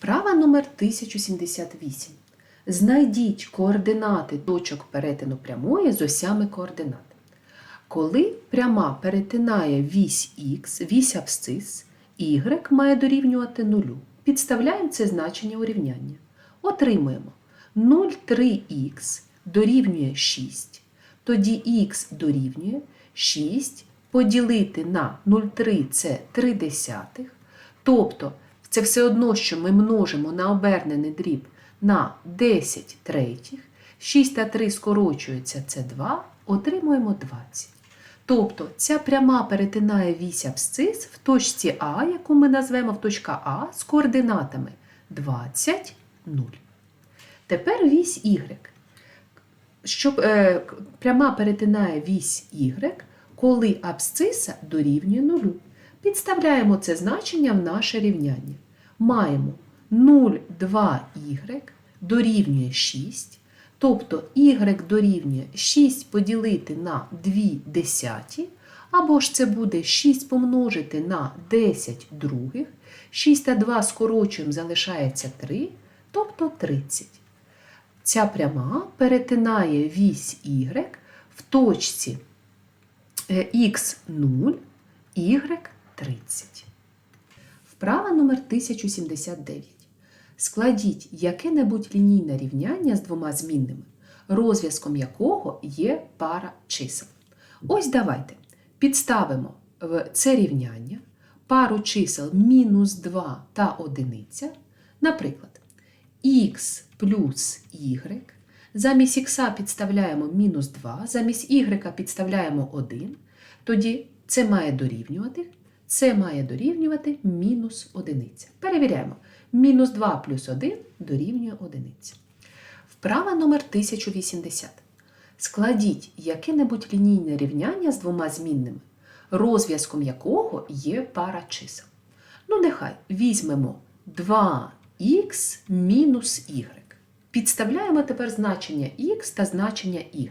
Вправа номер 1078. Знайдіть координати точок перетину прямої з осями координат. Коли пряма перетинає вісь х, вісь абсцис, y має дорівнювати нулю. Підставляємо це значення у рівняння. Отримуємо 0,3х дорівнює 6. Тоді х дорівнює 6 поділити на 0,3 це 3 десятих. Тобто це все одно, що ми множимо на обернений дріб на 10 третіх. 6 та 3 скорочується це 2, отримуємо 20. Тобто ця пряма перетинає вісь абсцис в точці А, яку ми назвемо в точка А з координатами 20, 0. Тепер вісь Y. Щоб е, пряма перетинає вісь Y, коли абсциса дорівнює нулю. Підставляємо це значення в наше рівняння. Маємо 0,2y дорівнює 6, тобто y дорівнює 6 поділити на 2 десяті, або ж це буде 6 помножити на 10 других, 6 та 2 скорочуємо, залишається 3, тобто 30. Ця пряма перетинає вісь y в точці x0, y30. Вправа номер 1079. Складіть яке-небудь лінійне рівняння з двома змінними, розв'язком якого є пара чисел. Ось давайте підставимо в це рівняння пару чисел мінус 2 та 1. Наприклад, х плюс y. Замість х підставляємо мінус 2, замість y підставляємо 1. Тоді це має дорівнювати, це має дорівнювати мінус 1. Перевіряємо. Мінус 2 плюс 1 дорівнює 1. Вправа номер 1080. Складіть яке-небудь лінійне рівняння з двома змінними, розв'язком якого є пара чисел. Ну, нехай візьмемо 2х мінус y. Підставляємо тепер значення х та значення y.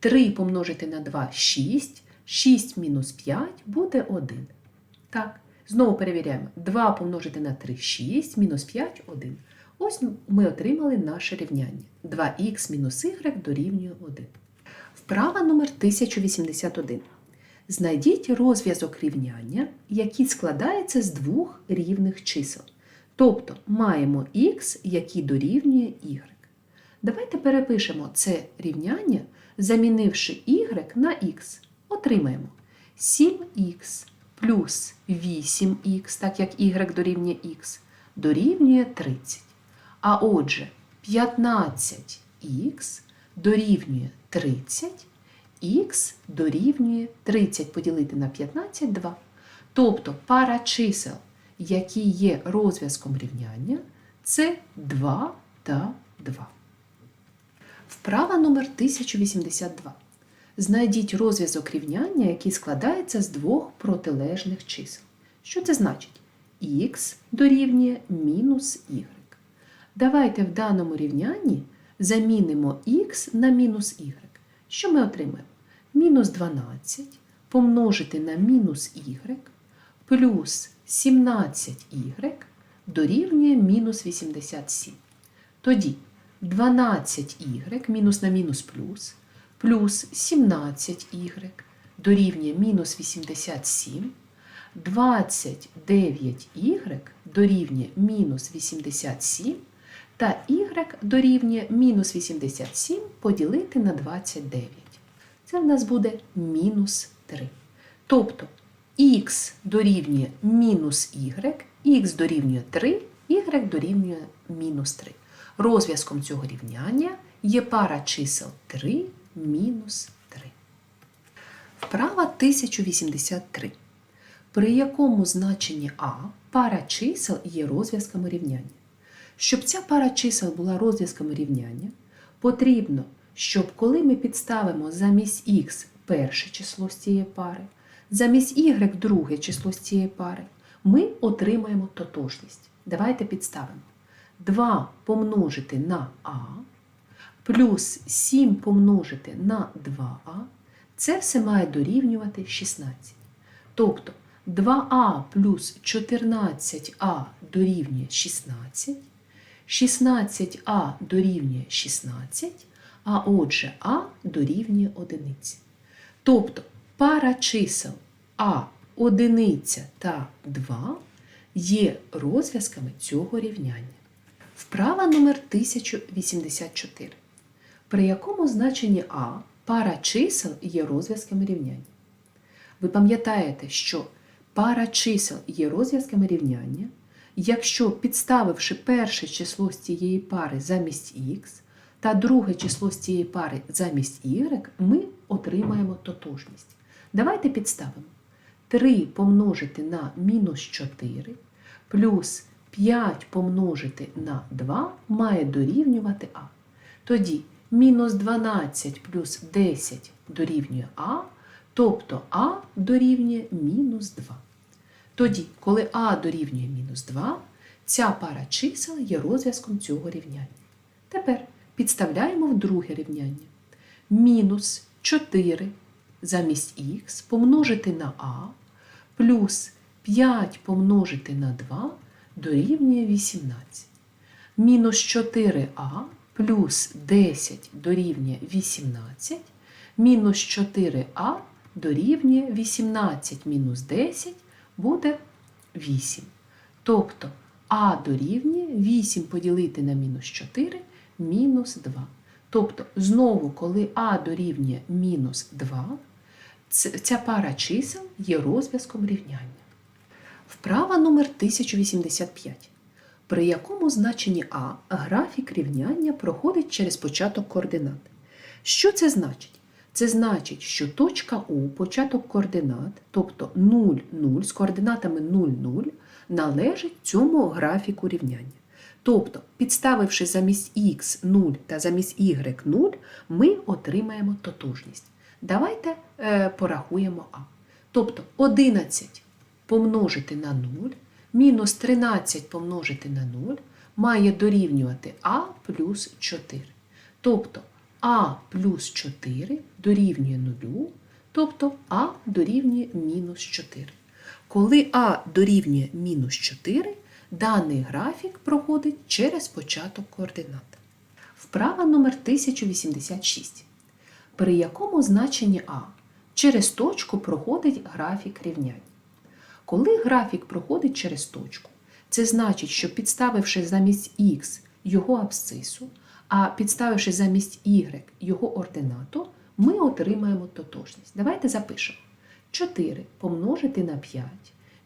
3 помножити на 2 6, 6 мінус 5 буде 1. Так, знову перевіряємо. 2 помножити на 3 6, мінус 5 1. Ось ми отримали наше рівняння. 2х мінус y дорівнює 1. Вправа номер 1081. Знайдіть розв'язок рівняння, який складається з двох рівних чисел. Тобто маємо х, який дорівнює y. Давайте перепишемо це рівняння, замінивши y на x. Отримаємо 7х плюс 8х, так як y дорівнює х, дорівнює 30. А отже, 15х дорівнює 30, х дорівнює 30 поділити на 15 – 2. Тобто пара чисел, які є розв'язком рівняння, це 2 та 2. Вправа номер 1082. Знайдіть розв'язок рівняння, який складається з двох протилежних чисел. Що це значить? х дорівнює мінус y. Давайте в даному рівнянні замінимо х на мінус y. Що ми отримаємо? Мінус 12 помножити на мінус y плюс 17y дорівнює мінус 87. Тоді 12y мінус на мінус плюс плюс 17y дорівнює мінус 87. 29y дорівнює мінус 87 та y дорівнює мінус 87 поділити на 29. Це в нас буде мінус 3. Тобто х дорівнює мінус y, х дорівнює 3, y дорівнює мінус 3. Розв'язком цього рівняння є пара чисел 3 мінус 3. Вправа 1083 при якому значенні А пара чисел є розв'язками рівняння. Щоб ця пара чисел була розв'язками рівняння, потрібно, щоб коли ми підставимо замість х перше число з цієї пари, замість y друге число з цієї пари, ми отримаємо тотожність. Давайте підставимо. 2 помножити на А плюс 7 помножити на 2а, це все має дорівнювати 16. Тобто 2а плюс 14а дорівнює 16, 16а дорівнює 16, а отже а дорівнює 1. Тобто пара чисел а, 1 та 2 є розв'язками цього рівняння. Вправа номер 1084. При якому значенні а пара чисел є розв'язками рівняння? Ви пам'ятаєте, що пара чисел є розв'язками рівняння, якщо підставивши перше число з цієї пари замість х та друге число з цієї пари замість y, ми отримаємо тотожність. Давайте підставимо. 3 помножити на мінус 4 плюс 5 помножити на 2 має дорівнювати а. Тоді мінус 12 плюс 10 дорівнює а, тобто а дорівнює мінус 2. Тоді, коли а дорівнює мінус 2, ця пара чисел є розв'язком цього рівняння. Тепер підставляємо в друге рівняння. Мінус 4 замість х помножити на а плюс 5 помножити на 2 дорівнює 18. Мінус 4а плюс 10 дорівнює 18. Мінус 4а дорівнює 18 мінус 10 буде 8. Тобто а дорівнює 8 поділити на мінус 4 мінус 2. Тобто, знову, коли а дорівнює мінус 2, ця пара чисел є розв'язком рівняння. Вправа номер 1085, при якому значенні А графік рівняння проходить через початок координат. Що це значить? Це значить, що точка У, початок координат, тобто 0, 0 з координатами 0, 0, належить цьому графіку рівняння. Тобто, підставивши замість х 0 та замість y 0, ми отримаємо тотожність. Давайте е, порахуємо А. Тобто 11 помножити на 0, мінус 13 помножити на 0 має дорівнювати А плюс 4. Тобто А плюс 4 дорівнює 0, тобто А дорівнює мінус 4. Коли А дорівнює мінус 4, даний графік проходить через початок координат. Вправа номер 1086 при якому значенні А через точку проходить графік рівнянь. Коли графік проходить через точку, це значить, що підставивши замість х його абсцису, а підставивши замість y його ординату, ми отримаємо тотожність. Давайте запишемо. 4 помножити на 5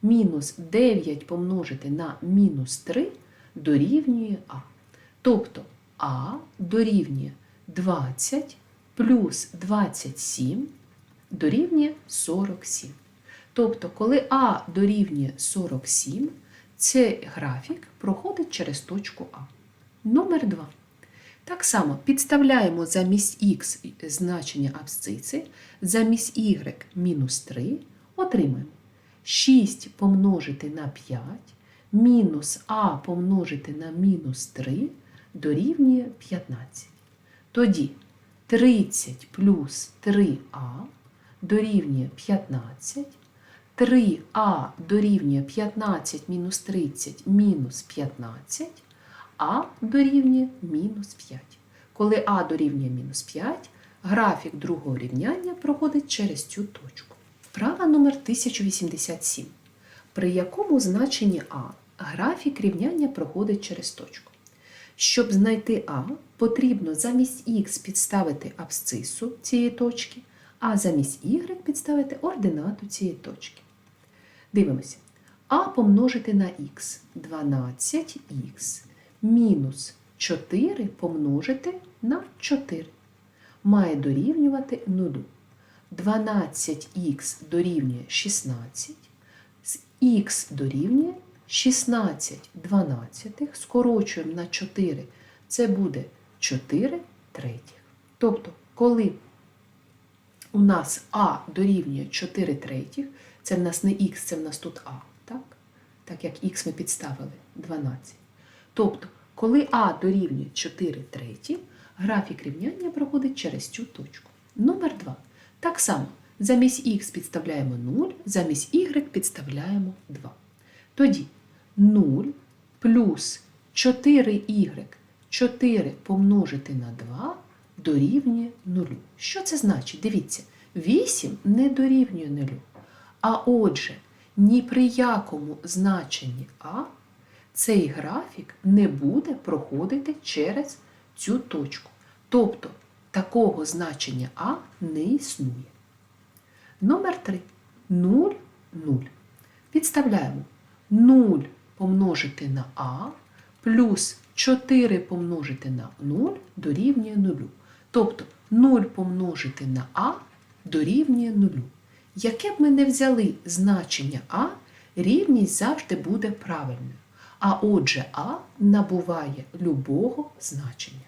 мінус 9 помножити на мінус 3 дорівнює А. Тобто А дорівнює 20 плюс 27 дорівнює 47. Тобто, коли А дорівнює 47, цей графік проходить через точку А. Номер 2. Так само підставляємо замість х значення абсциси, замість y мінус 3, отримаємо 6 помножити на 5 мінус а помножити на мінус 3 дорівнює 15. Тоді 30 плюс 3а дорівнює 15. 3а дорівнює 15 мінус 30 мінус 15, а дорівнює мінус 5. Коли а дорівнює мінус 5, графік другого рівняння проходить через цю точку. Вправа номер 1087, при якому значенні а графік рівняння проходить через точку. Щоб знайти А, потрібно замість х підставити абсцису цієї точки, а замість y підставити ординату цієї точки. Дивимося. А помножити на х 12х мінус 4 помножити на 4 має дорівнювати 0. 12х дорівнює 16, з х дорівнює 16 дванадцятих, скорочуємо на 4, це буде 4 третіх. Тобто, коли у нас А дорівнює 4 третіх, це в нас не х, це в нас тут А, так? Так як х ми підставили 12. Тобто, коли А дорівнює 4 треті, графік рівняння проходить через цю точку. Номер 2. Так само Замість х підставляємо 0, замість y підставляємо 2. Тоді 0 плюс 4y 4 помножити на 2 дорівнює 0. Що це значить? Дивіться, 8 не дорівнює 0. А отже, ні при якому значенні А цей графік не буде проходити через цю точку. Тобто такого значення А не існує. Номер 3. 0, 0. Підставляємо 0 помножити на А плюс 4 помножити на 0 дорівнює 0. Тобто 0 помножити на А дорівнює 0. Яке б ми не взяли значення А, рівність завжди буде правильною. А отже, А набуває любого значення.